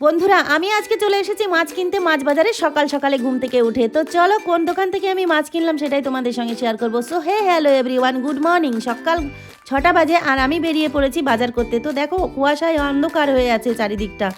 বন্ধুরা, আমি আজকে চলে এসেছি মাছ কিনতে, মাছ বাজারে সকাল সকালে ঘুম থেকে উঠে। তো চলো, কোন দোকান থেকে আমি মাছ কিনলাম সেটাই তোমাদের সঙ্গে শেয়ার করব। So hey hello everyone good morning সকাল ছটা বাজে আর আমি বেরিয়ে পড়েছি বাজার করতে। তো দেখো, কুয়াশায় অন্ধকার হয়ে আছে চারিদিকটা।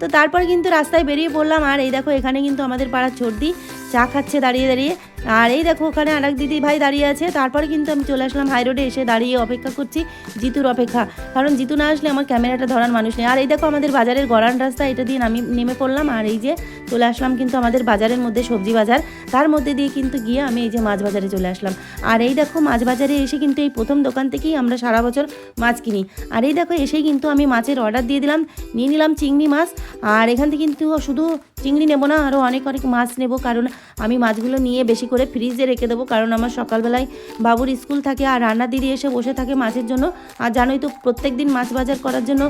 তো তারপর কিন্তু রাস্তায় বেরিয়ে পড়লাম। আর এই দেখো, এখানে কিন্তু আমাদের পাড়ার ছর্দি চা খাচ্ছে দাঁড়িয়ে দাঁড়িয়ে। আর এই দেখো, ওখানে আরেক দিদি ভাই দাঁড়িয়ে আছে। তারপরে কিন্তু আমি চলে আসলাম হাই রোডে এসে দাঁড়িয়ে অপেক্ষা করছি জিতুর অপেক্ষা। কারণ জিতু না আসলে আমার ক্যামেরাটা ধরার মানুষ নেই। আর এই দেখো, আমাদের বাজারের গড়ান রাস্তা, এটা দিয়ে আমি নেমে পড়লাম। আর এই যে চলে আসলাম কিন্তু আমাদের বাজারের মধ্যে সবজি বাজার। তার মধ্যে দিয়ে কিন্তু গিয়ে আমি এই যে মাছ বাজারে চলে আসলাম। আর এই দেখো, মাছ বাজারে এসে কিন্তু এই প্রথম দোকান থেকেই আমরা সারা বছর মাছ কিনি। আর এই দেখো, এসেই কিন্তু আমি মাছের অর্ডার দিয়ে দিলাম। নিয়ে নিলাম চিংড়ি মাছ। আর এখান থেকে কিন্তু শুধু চিংড়ি নেব না আরও অনেক অনেক মাছ নেব, কারণ আমি মাছগুলো নিয়ে বেশি করে ফ্রিজে রেখে দেবো, কারণ আমার সকালবেলায় বাবুর স্কুল থাকে আর রান্না দিদি এসে বসে থাকে মাছের জন্য। আর জানোই তো প্রত্যেক দিন মাছ বাজার করার জন্য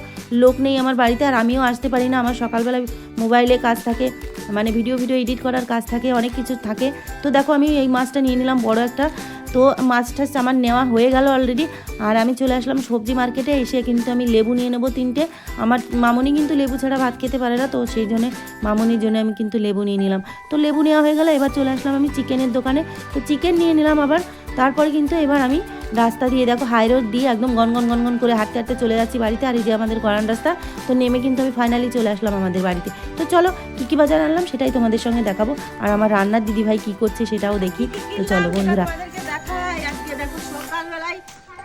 লোক নেই আমার বাড়িতে, আর আমিও আসতে পারি না, আমার সকালবেলায় মোবাইলে কাজ থাকে মানে ভিডিও ভিডিও এডিট করার কাজ থাকে, অনেক কিছু থাকে। তো দেখো আমি এই মাছটা নিয়ে নিলাম, বড় একটা তো মাছটা আমার নেওয়া হয়ে গেল অলরেডি আর আমি চলে আসলাম সবজি মার্কেটে এসে কিন্তু আমি লেবু নিয়ে নেব তিনটে। আমার মামনি কিন্তু লেবু ছাড়া ভাত খেতে পারে না, তো সেই জন্য মামনির জন্য আমি কিন্তু লেবু নিয়ে নিলাম। তো লেবু নেওয়া হয়ে গেল, এবার চলে আসলাম আমি চিকেনের দোকানে। তো চিকেন নিয়ে নিলাম আবার, তারপরে কিন্তু এবার আমি রাস্তা দিয়ে, দেখো হাই রোড দিয়ে একদম গনগন গনগন করে হাঁটতে হাঁটতে চলে যাচ্ছি বাড়িতে, আর এই যে আমাদের গড়ান রাস্তা, তো নেমে কিন্তু আমি ফাইনালি চলে আসলাম আমাদের বাড়িতে। তো চলো, কী কী বাজার আনলাম সেটাই তোমাদের সঙ্গে দেখাবো। আর আমার রান্নার দিদিভাই কী করছে সেটাও দেখি। তো চলো বন্ধুরা। সকালবেলায়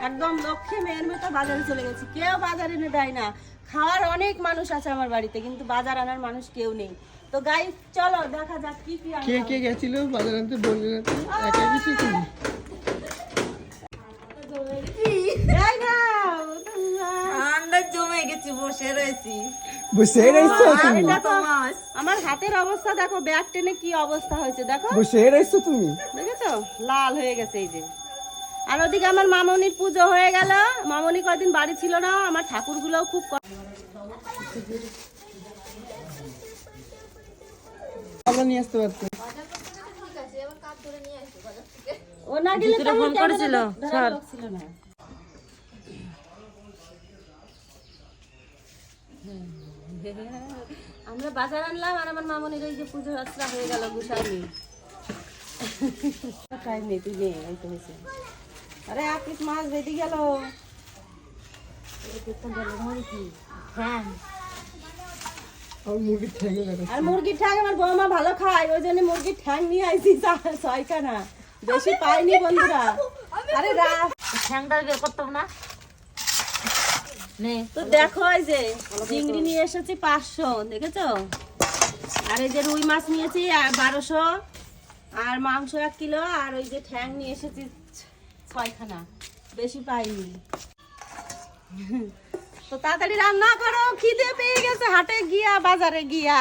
একদম লক্ষ্মী মেয়ের মতো বাজারে চলে গেছি। কেউ বাজার এনে দেয় না। খাওয়ার অনেক মানুষ আছে আমার বাড়িতে কিন্তু বাজার আনার মানুষ কেউ নেই। তো গাই চলো দেখা যাক কি কি কে কে গেছিল বাজার আনতে? বললে না একা কিছু তুমি? আমার হাতের অবস্থা দেখো ব্যাগ টেনে কি অবস্থা হয়েছে দেখো। বসে রয়েছো তুমি? দেখেছ? লাল হয়ে গেছে এই যে। আর ওদিকে আমার মামনির পুজো হয়ে গেল। মামনি কদিন বাড়ি ছিল না আমার ঠাকুরগুলোও খুব ও না গেলে ফোন করেছিল স্যার। না। আমরা বাজার আনলাম আর আমার মামনির ওই যে পুজো আশ্রা হয়ে গেল টাইম নেই তুই নে এই তো হয়েছে। আরে এক পিস মাছ বেঁধে গেল। হ্যাঁ। আর মুরগির ঠ্যাং আমার বৌমা ভালো খায় ওই জন্য মুরগির ঠ্যাং নিয়ে আইছি চা- ছয়খানা বেশি পাইনি বন্ধুরা। আরে রা- ঠ্যাংটা বের করতাম না। তো দেখো এই যে চিংড়ি নিয়ে এসেছি পাঁচশো দেখেছ? আর এই যে রুই মাছ নিয়েছি বারোশো। আর মাংস এক কিলো আর ওই যে ঠ্যাং নিয়ে এসেছি ছয়খানা বেশি পাইনি। তো তাড়াতাড়ি রান্না করো খিদে পেয়ে গেছে হাটে গিয়া বাজারে গিয়া।